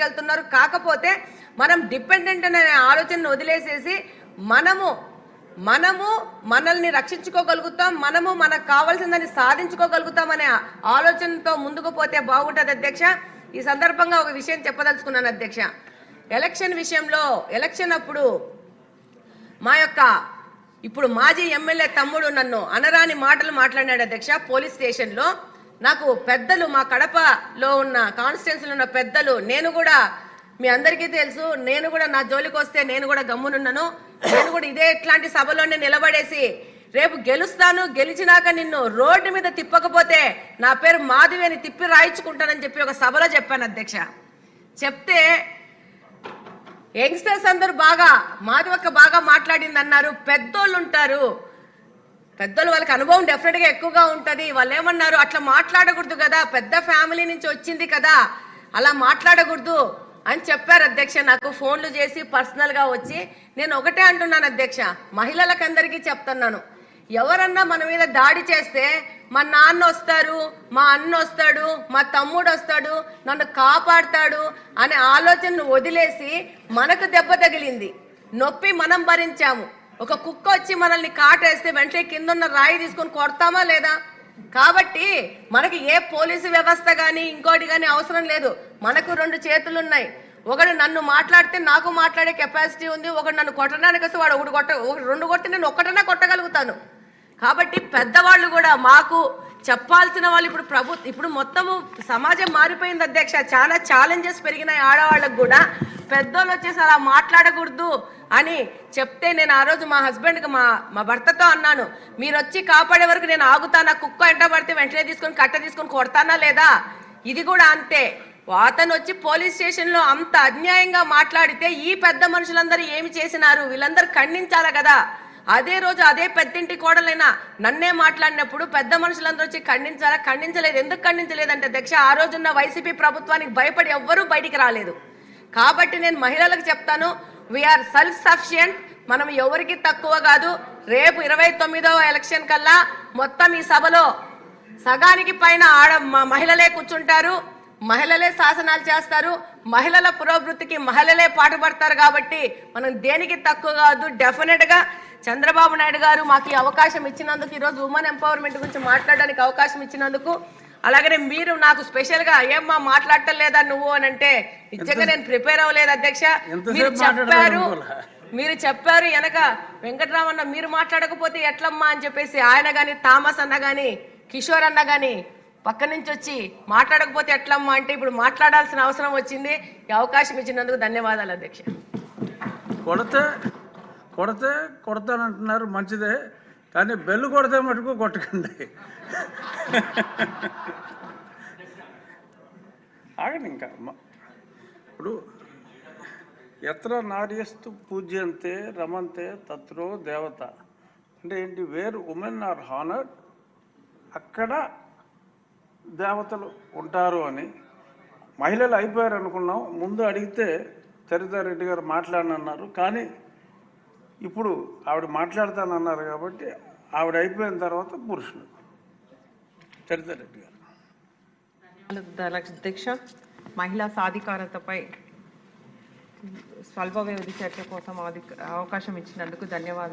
ముందుకెళ్తున్నారు కాకపోతే మనం డిపెండెంట్ అనే ఆలోచనను వదిలేసేసి మనము మనము మనల్ని రక్షించుకోగలుగుతాం మనము మనకు కావాల్సిందని సాధించుకోగలుగుతాం అనే ఆలోచనతో ముందుకు పోతే బాగుంటుంది అధ్యక్ష. ఈ సందర్భంగా ఒక విషయం చెప్పదలుచుకున్నాను అధ్యక్ష. ఎలక్షన్ విషయంలో ఎలక్షన్ అప్పుడు మా యొక్క ఇప్పుడు మాజీ ఎమ్మెల్యే తమ్ముడు నన్ను అనరాని మాటలు మాట్లాడాడు అధ్యక్ష పోలీస్ స్టేషన్లో. నాకు పెద్దలు మా కడపలో ఉన్న కాన్స్టిట్యున్సీలో ఉన్న పెద్దలు నేను కూడా మీ అందరికీ తెలుసు నేను కూడా నా జోలికి వస్తే నేను కూడా గమ్మునున్నాను. నేను కూడా ఇదే ఇట్లాంటి సభలోనే నిలబడేసి రేపు గెలుస్తాను గెలిచినాక నిన్ను రోడ్డు మీద తిప్పకపోతే నా పేరు మాధవి అని తిప్పి రాయించుకుంటానని చెప్పి ఒక సభలో చెప్పాను అధ్యక్ష. చెప్తే యంగ్స్టర్స్ అందరూ బాగా మాధవక్క బాగా మాట్లాడింది అన్నారు పెద్దోళ్ళు ఉంటారు పెద్దలు వాళ్ళకి అనుభవం డెఫినెట్గా ఎక్కువగా ఉంటుంది. వాళ్ళు ఏమన్నారు? అట్లా మాట్లాడకూడదు కదా. పెద్ద ఫ్యామిలీ నుంచి వచ్చింది కదా. అలా మాట్లాడకూడదు అని చెప్పారు అధ్యక్ష. నాకు ఫోన్లు చేసి పర్సనల్గా వచ్చి నేను ఒకటే అంటున్నాను అధ్యక్ష. మహిళలకు అందరికీ చెప్తున్నాను. ఎవరన్నా మన మీద దాడి చేస్తే మా నాన్న వస్తారు మా అన్న వస్తాడు మా తమ్ముడు వస్తాడు నన్ను కాపాడుతాడు అనే ఆలోచనను వదిలేసి మనకు దెబ్బ తగిలింది. నొప్పి మనం భరించాము. ఒక కుక్క వచ్చి మనల్ని కాటేస్తే వెంటనే కింద ఉన్న రాయి తీసుకొని కొడతామా లేదా? కాబట్టి మనకి ఏ పోలీసు వ్యవస్థ కానీ ఇంకోటి కానీ అవసరం లేదు. మనకు రెండు చేతులు ఉన్నాయి ఒకడు నన్ను మాట్లాడితే నాకు మాట్లాడే కెపాసిటీ ఉంది ఒకడు నన్ను కొట్టడానికి వస్తే వాడు ఒకటి కొట్ట రెండు కొట్టి నేను ఒక్కటనే కొట్టగలుగుతాను. కాబట్టి పెద్దవాళ్ళు కూడా మాకు చెప్పాల్సిన వాళ్ళు ఇప్పుడు ప్రభు ఇప్పుడు మొత్తము సమాజం మారిపోయింది అధ్యక్ష. చాలా ఛాలెంజెస్ పెరిగినాయి ఆడవాళ్ళకు కూడా. పెద్దోళ్ళు వచ్చేసి అలా మాట్లాడకూడదు అని చెప్తే నేను ఆ రోజు మా హస్బెండ్కి మా మా భర్తతో అన్నాను మీరు వచ్చి కాపాడే వరకు నేను ఆగుతానా? కుక్క ఎంట పడితే వెంటనే తీసుకొని కట్ట తీసుకొని కొడతానా లేదా? ఇది కూడా అంతే. అతను వచ్చి పోలీస్ స్టేషన్లో అంత అన్యాయంగా మాట్లాడితే ఈ పెద్ద మనుషులందరూ ఏమి చేసినారు? వీళ్ళందరూ ఖండించాలి కదా. అదే రోజు అదే పెద్దింటి కోడలైనా నన్నే మాట్లాడినప్పుడు పెద్ద మనుషులందరూ వచ్చి ఖండించాలా? ఖండించలేదు. ఎందుకు ఖండించలేదంటే దక్ష ఆ రోజున్న వైసీపీ ప్రభుత్వానికి భయపడి ఎవ్వరూ బయటికి రాలేదు. కాబట్టి నేను మహిళలకు చెప్తాను వీఆర్ సెల్ఫ్ సఫిషియంట్ మనం ఎవరికి తక్కువ కాదు రేపు ఇరవై తొమ్మిదవ ఎలక్షన్ కల్లా మొత్తం ఈ సభలో సగానికి పైన ఆడ మ- మహిళలే కూర్చుంటారు మహిళలే శాసనాలు చేస్తారు మహిళల పురోభివృద్ధికి మహిళలే పాటుపడతారు కాబట్టి మనం దేనికి తక్కువ కాదు డెఫినెట్గా చంద్రబాబు నాయుడు గారు మాకు ఈ అవకాశం ఇచ్చినందుకు ఈరోజు ఉమెన్ ఎంపవర్మెంట్ గురించి మాట్లాడడానికి అవకాశం ఇచ్చినందుకు అలాగనే మీరు నాకు స్పెషల్గా ఏమ్మా మాట్లాడటం లేదా నువ్వు అని అంటే నిజంగా నేను ప్రిపేర్ అవ్వలేదు అధ్యక్ష. మీరు చెప్పారు. మీరు చెప్పారు వెనక వెంకటరామన్న మీరు మాట్లాడకపోతే ఎట్లమ్మా అని చెప్పేసి ఆయన గాని థామస్ అన్న గాని కిషోర్ అన్న గాని పక్క నుంచి వచ్చి మాట్లాడకపోతే ఎట్లమ్మా అంటే ఇప్పుడు మాట్లాడాల్సిన అవసరం వచ్చింది. ఈ అవకాశం ఇచ్చినందుకు ధన్యవాదాలు అధ్యక్ష. కొడితే కొడితే కొడతానంటున్నారు మంచిదే కానీ బెల్లు కొడితే మటుకు కొట్టకండి. ఆగండి ఇంకా ఇప్పుడు ఎత్ర నార్యస్తు పూజ్యంతే రమంతే తత్రో దేవత. అంటే ఏంటి వేర్ ఉమెన్ ఆర్ హానర్డ్ అక్కడ దేవతలు ఉంటారు అని. మహిళలు అయిపోయారు అనుకున్నాం ముందు అడిగితే చరితారెడ్డి గారు మాట్లాడనన్నారు కానీ ఇప్పుడు ఆవిడ మాట్లాడతానన్నారు కాబట్టి ఆవిడ అయిపోయిన తర్వాత పురుషులు. చరితారెడ్డి గారు. అధ్యక్ష మహిళా సాధికారతపై స్వల్ప వ్యవధి చర్చ కోసం అవకాశం ఇచ్చినందుకు ధన్యవాదాలు.